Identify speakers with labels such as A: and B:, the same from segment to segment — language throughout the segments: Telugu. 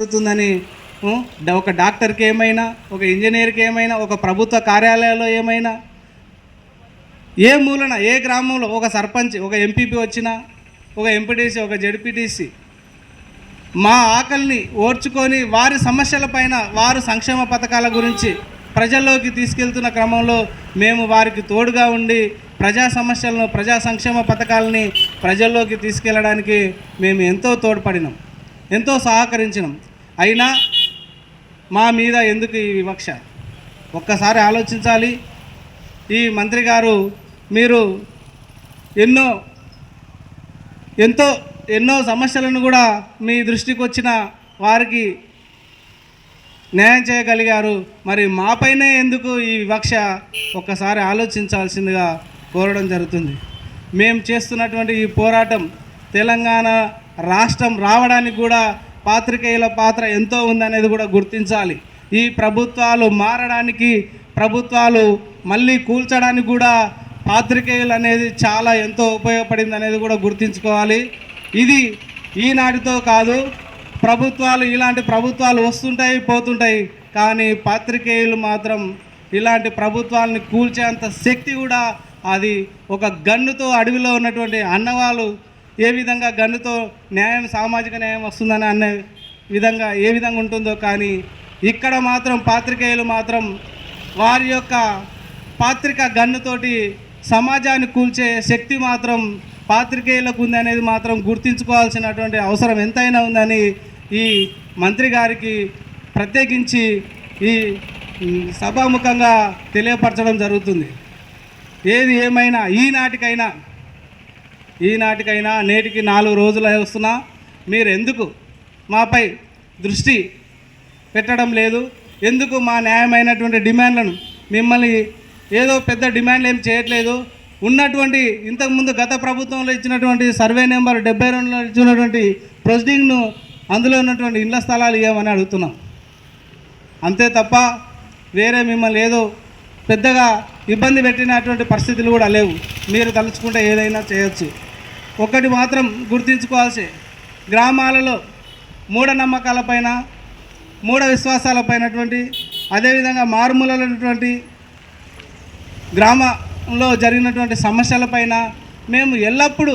A: జరుగుతుందని ఒక డాక్టర్కి ఏమైనా ఒక ఇంజనీర్కి ఏమైనా ఒక ప్రభుత్వ కార్యాలయాల్లో ఏమైనా ఏ మూలన ఏ గ్రామంలో ఒక సర్పంచ్ ఒక ఎంపీపీ వచ్చినా ఒక ఎంపీటీసీ ఒక జడ్పీటీసీ మా ఆకలిని ఓర్చుకొని వారి సమస్యలపైన వారు సంక్షేమ పథకాల గురించి ప్రజల్లోకి తీసుకెళ్తున్న క్రమంలో మేము వారికి తోడుగా ఉండి ప్రజా సమస్యలను ప్రజా సంక్షేమ పథకాలని ప్రజల్లోకి తీసుకెళ్ళడానికి మేము ఎంతో తోడ్పడినాం ఎంతో సహకరించినాం. అయినా మా మీద ఎందుకు ఈ వివక్ష? ఒక్కసారి ఆలోచించాలి. ఈ మంత్రి గారు మీరు ఎన్నో ఎంతో ఎన్నో సమస్యలను కూడా మీ దృష్టికి వచ్చిన వారికి న్యాయం చేయగలిగారు. మరి మాపైనే ఎందుకు ఈ వివక్ష? ఒక్కసారి ఆలోచించాల్సిందిగా కోరడం జరుగుతుంది. మేము చేస్తున్నటువంటి ఈ పోరాటం తెలంగాణ రాష్ట్రం రావడానికి కూడా పాత్రికేయుల పాత్ర ఎంతో ఉందనేది కూడా గుర్తించాలి. ఈ ప్రభుత్వాలు మారడానికి ప్రభుత్వాలు మళ్ళీ కూల్చడానికి కూడా పాత్రికేయులు అనేది చాలా ఎంతో ఉపయోగపడింది అనేది కూడా గుర్తించుకోవాలి. ఇది ఈనాటితో కాదు ప్రభుత్వాలు ఇలాంటి ప్రభుత్వాలు వస్తుంటాయి పోతుంటాయి. కానీ పాత్రికేయులు మాత్రం ఇలాంటి ప్రభుత్వాలని కూల్చేంత శక్తి కూడా అది ఒక గన్నుతో అడవిలో ఉన్నటువంటి అన్నవాళ్ళు ఏ విధంగా గన్నుతో న్యాయం సామాజిక న్యాయం వస్తుందని అనే విధంగా ఏ విధంగా ఉంటుందో కానీ ఇక్కడ మాత్రం పాత్రికేయులు మాత్రం వారి యొక్క పాత్రిక గన్నుతోటి సమాజాన్ని కూల్చే శక్తి మాత్రం పాత్రికేయులకు ఉంది అనేది మాత్రం గుర్తించుకోవాల్సినటువంటి అవసరం ఎంతైనా ఉందని ఈ మంత్రి గారికి ప్రత్యేకించి ఈ సభాముఖంగా తెలియపరచడం జరుగుతుంది. ఏది ఏమైనా ఈనాటికైనా ఈనాటికైనా నేటికి నాలుగు రోజులు వస్తున్నా మీరు ఎందుకు మాపై దృష్టి పెట్టడం లేదు? ఎందుకు మా న్యాయమైనటువంటి డిమాండ్లను మిమ్మల్ని ఏదో పెద్ద డిమాండ్లు ఏం చేయట్లేదు? ఉన్నటువంటి ఇంతకుముందు గత ప్రభుత్వంలో ఇచ్చినటువంటి సర్వే నెంబర్ డెబ్బై రెండులో ఇచ్చినటువంటి ప్రొసీడింగ్ను అందులో ఉన్నటువంటి ఇండ్ల స్థలాలు ఇవ్వమని అడుగుతున్నాం. అంతే తప్ప వేరే మిమ్మల్ని ఏదో పెద్దగా ఇబ్బంది పెట్టినటువంటి పరిస్థితులు కూడా లేవు. మీరు తలుచుకుంటే ఏదైనా చేయొచ్చు. ఒకటి మాత్రం గుర్తుంచుకోవాల్సి గ్రామాలలో మూఢనమ్మకాలపైన మూఢ విశ్వాసాలపైనటువంటి అదేవిధంగా మారుమూలైనటువంటి ఉన్నటువంటి గ్రామంలో జరిగినటువంటి సమస్యలపైన మేము ఎల్లప్పుడూ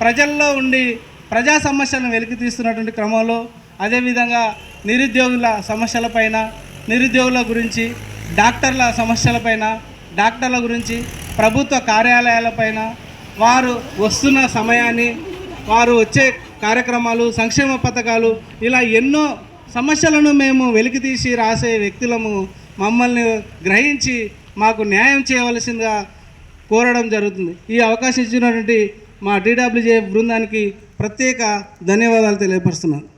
A: ప్రజల్లో ఉండి ప్రజా సమస్యలను వెలికి తీస్తున్నటువంటి క్రమంలో అదేవిధంగా నిరుద్యోగుల సమస్యలపైన నిరుద్యోగుల గురించి డాక్టర్ల సమస్యలపైన డాక్టర్ల గురించి ప్రభుత్వ కార్యాలయాలపైన వారు వస్తున్న సమయాన్ని వారు వచ్చే కార్యక్రమాలు సంక్షేమ పథకాలు ఇలా ఎన్నో సమస్యలను మేము వెలికితీసి రాసే వ్యక్తులము మమ్మల్ని గ్రహించి మాకు న్యాయం చేయవలసిందిగా కోరడం జరుగుతుంది. ఈ అవకాశం ఇచ్చినటువంటి మా డీడబ్ల్యూజే బృందానికి ప్రత్యేక ధన్యవాదాలు తెలియపరుస్తున్నాను.